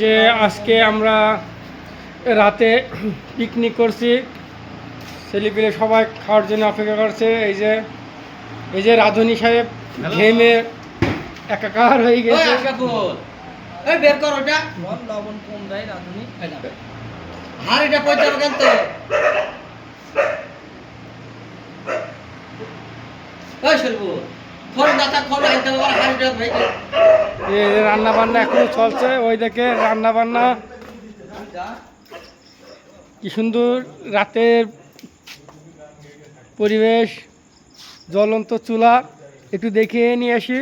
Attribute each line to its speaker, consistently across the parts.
Speaker 1: যে আজকে আমরা রাতে পিকনিক করছি। ছেলেপিলে সবাই খাওয়ার জন্য অপেক্ষা করছে। এই যে এই যে রাধুনি সাহেব ঘেমে একাকার হয়ে গেছে।
Speaker 2: এই বের কর ওটা।
Speaker 3: লবণ কম দেয় রাঁধুনি।
Speaker 2: এই না। পয়সা কেন তো? ওই সরবু
Speaker 1: রান্না বান্না এখনও চলছে, ওই দেখে রান্না বান্না কি সুন্দর রাতের পরিবেশ, জ্বলন্ত চুলা, একটু দেখে নিয়ে আসি।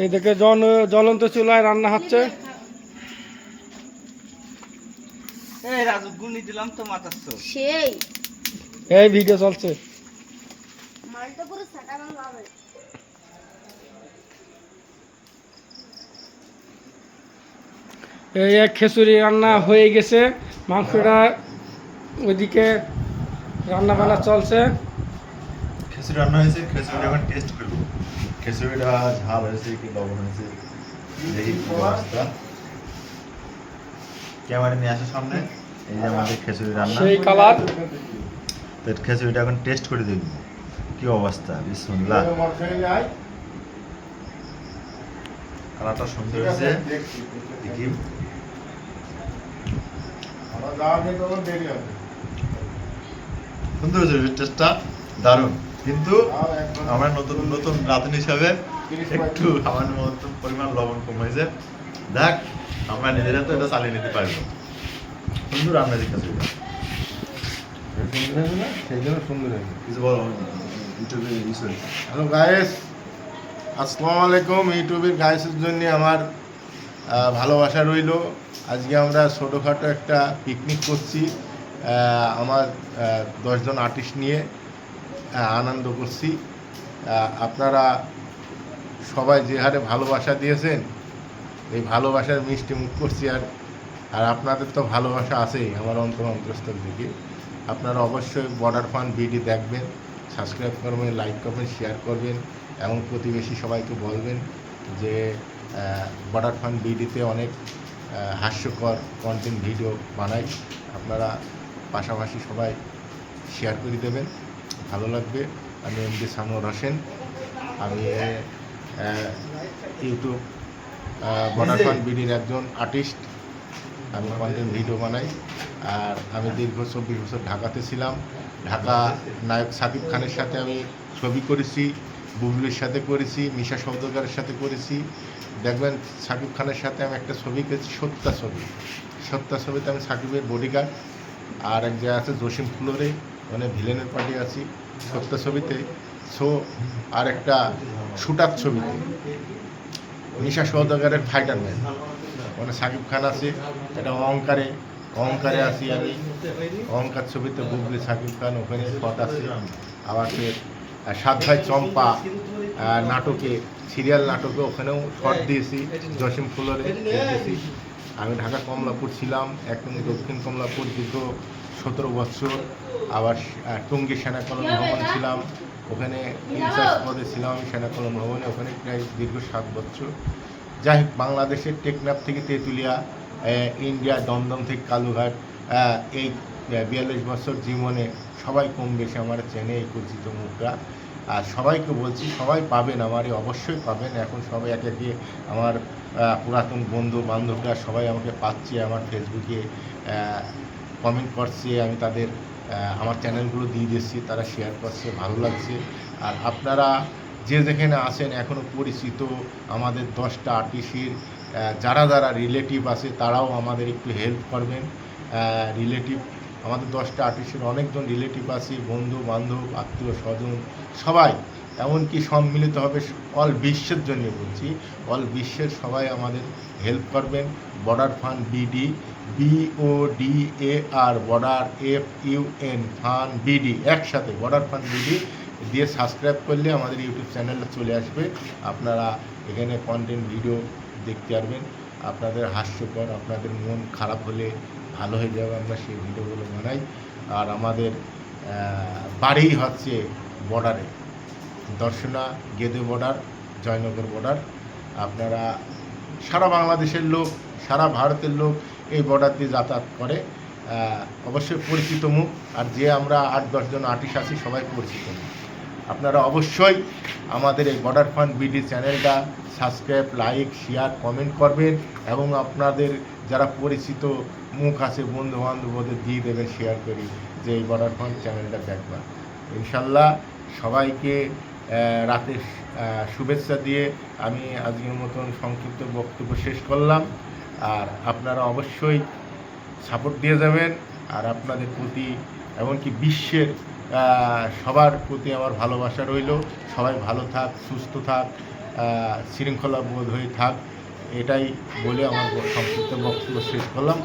Speaker 1: এই দেখে জন জ্বলন্ত চুলায় রান্না হচ্ছে।
Speaker 3: এই রাজু গুনি দিলাম তো মাতাচ্ছ।
Speaker 4: সেই।
Speaker 1: এই ভিডিও চলছে।
Speaker 4: মালটা পুরো সাটা ভাঙা হবে।
Speaker 1: এই এক খিচুড়ি রান্না হয়ে গেছে। মাংসটা ওইদিকে রান্না বান্না চলছে।
Speaker 5: খিচুড়ি রান্না হয়েছে খিচুড়ি এখন টেস্ট করব। খিচুড়িটা ঝাল হয়েছে কি লবণ হয়েছে দেখি কি অবস্থা। ক্যামেরা নিয়ে আসে সামনে। এই যে আমাদের খিচুড়ি রান্না।
Speaker 1: সেই কালার।
Speaker 5: তো খিচুড়িটা এখন টেস্ট করে দেখব। কি অবস্থা? বিসমুল্লাহ। কালারটা সুন্দর হয়েছে। দেখি। সুন্দর হয়েছে টেস্টটা দারুণ। কিন্তু আমরা নতুন নতুন রাঁধুন হিসাবে একটু আমার মতো পরিমাণ লবণ কম হয়েছে। দেখ আমরা নিজেরা তো এটা চালিয়ে নিতে পারব। সুন্দর রান্না দেখতেছি
Speaker 6: সেই জন্য সুন্দর হ্যালো গায়েস আসসালামু আলাইকুম ইউটিউবের গায়েসের জন্য আমার ভালোবাসা রইল। আজকে আমরা ছোটোখাটো একটা পিকনিক করছি আমার দশজন আর্টিস্ট নিয়ে আনন্দ করছি। আপনারা সবাই যে হারে ভালোবাসা দিয়েছেন, এই ভালোবাসার মিষ্টি মুখ করছি আর আর আপনাদের তো ভালোবাসা আছেই আমার অন্তর অন্তরস্থল থেকে। আপনারা অবশ্যই বর্ডার ফান বিডি দেখবেন সাবস্ক্রাইব করবেন লাইক করবেন শেয়ার করবেন এবং প্রতিবেশী সবাইকে বলবেন যে বর্ডার ফান বিডিতে অনেক হাস্যকর কন্টেন্ট ভিডিও বানাই। আপনারা পাশাপাশি সবাই শেয়ার করে দেবেন। ভালো লাগবে। আমি এম ডি সানোর হোসেন। আমি ইউটিউব বর্ডার ফান বিডির একজন আর্টিস্ট আমি কন্টেন্ট ভিডিও বানাই। আর আমি দীর্ঘ চব্বিশ বছর ঢাকাতে ছিলাম। ঢাকা নায়ক সাকিব খানের সাথে আমি ছবি করেছি, বুবলির সাথে করেছি মিশা সৌদগারের সাথে করেছি। দেখবেন সাকিব খানের সাথে আমি একটা ছবি করেছি, সত্যা ছবি। সত্যা ছবিতে আমি সাকিবের বডিগার্ড আর এক জায়গায় আছে জসিম ফ্লোরে মানে ভিলেনের পার্টি আছি সত্যা ছবিতে। সো আর একটা শুটার ছবিতে মিশা সৌদাগারের ফাইটার ম্যান মানে সাকিব খান আছে এটা অহংকারে অহংকারে আছি আমি। অহংকার ছবিতে বুবলি সাকিব খান ওখানে শট আছে। আবার সে সাত ভাই চম্পা নাটকে সিরিয়াল নাটকে ওখানেও শট দিয়েছি জসিম ফুলরে দিয়েছি। আমি ঢাকা কমলাপুর ছিলাম একদম দক্ষিণ কমলাপুর দীর্ঘ সতেরো বছর। আবার টঙ্গী সেনা কলোনি ভবন ছিলাম। ওখানে ইনচার্জ পদে ছিলাম আমি সেনা কলোনি ভবনে। ওখানে প্রায় দীর্ঘ সাত বছর। যাই হোক, বাংলাদেশের টেকনাফ থেকে তেঁতুলিয়া ইন্ডিয়া, দমদম থেকে কালুঘাট এই বিয়াল্লিশ বছর জীবনে সবাই কম বেশি আমার চেনে এই পরিচিত মুখরা। আর সবাইকে বলছি, সবাই পাবেন আমারই, অবশ্যই পাবেন। এখন সবাই একে একে আমার পুরাতন বন্ধু, বান্ধবরা সবাই আমাকে পাচ্ছে, আমার ফেসবুকে কমেন্ট করছে, আমি তাদের আমার চ্যানেলগুলো দিয়ে দিচ্ছি তারা শেয়ার করছে, ভালো লাগছে। আর আপনারা যে যেখানে আছেন এখনও পরিচিত আমাদের দশটা আর্টিস্টের যারা যারা রিলেটিভ আছে তারাও আমাদের একটু হেল্প করবেন। রিলেটিভ, আমাদের দশটা আর্টিস্টের অনেকজন রিলেটিভ আছে, বন্ধু, বান্ধব, আত্মীয়, স্বজন, সবাই। এমনকি সম্মিলিতভাবে অল বিশ্বের জন্য বলছি, অল বিশ্বের সবাই আমাদের হেল্প করবেন। Border fund BD B O D A R, border F U N fun BD, একসাথে বর্ডার ফান্ড বিডি দিয়ে সাবস্ক্রাইব করলে আমাদের ইউটিউব চ্যানেলে চলে আসবে। আপনারা এখানে কন্টেন্ট ভিডিও দেখতে পারবেন। আপনাদের হাস্যকর, আপনাদের মন খারাপ হলে ভালো হয়ে যাবে আমরা সেই ভিডিওগুলো বানাই। আর আমাদের বাড়ি হচ্ছে বর্ডারে দর্শনা গেদে বর্ডার জয়নগর বর্ডার আপনারা সারা বাংলাদেশের লোক, সারা ভারতের লোক এই বর্ডার দিয়ে যাতায়াত করে। অবশ্যই পরিচিত মুখ। আর যে আমরা আট দশজন আর্টিস্ট আছি, সবাই পরিচিত। মুখ আপনারা অবশ্যই আমাদের এই বর্ডার ফান্ড বিডি চ্যানেলটা সাবস্ক্রাইব, লাইক শেয়ার কমেন্ট করবেন এবং আপনাদের যারা পরিচিত মুখ আছে বন্ধু বান্ধব ওদের দিয়ে দেবেন শেয়ার করি যে এই বর্ডার ফান্ড চ্যানেলটা দেখবা ইনশাল্লাহ সবাইকে রাতে শুভেচ্ছা দিয়ে আমি আজকের মতন সংক্ষিপ্ত বক্তব্য শেষ করলাম। আর আপনারা অবশ্যই সাপোর্ট দিয়ে যাবেন। আর আপনাদের প্রতি, এমনকি বিশ্বের সবার প্রতি আমার ভালোবাসা রইল। সবাই ভালো থাক, সুস্থ থাক শৃঙ্খলা বোধ হয়ে থাক, এটাই বলে আমার সংক্ষিপ্ত বক্তব্য শেষ করলাম।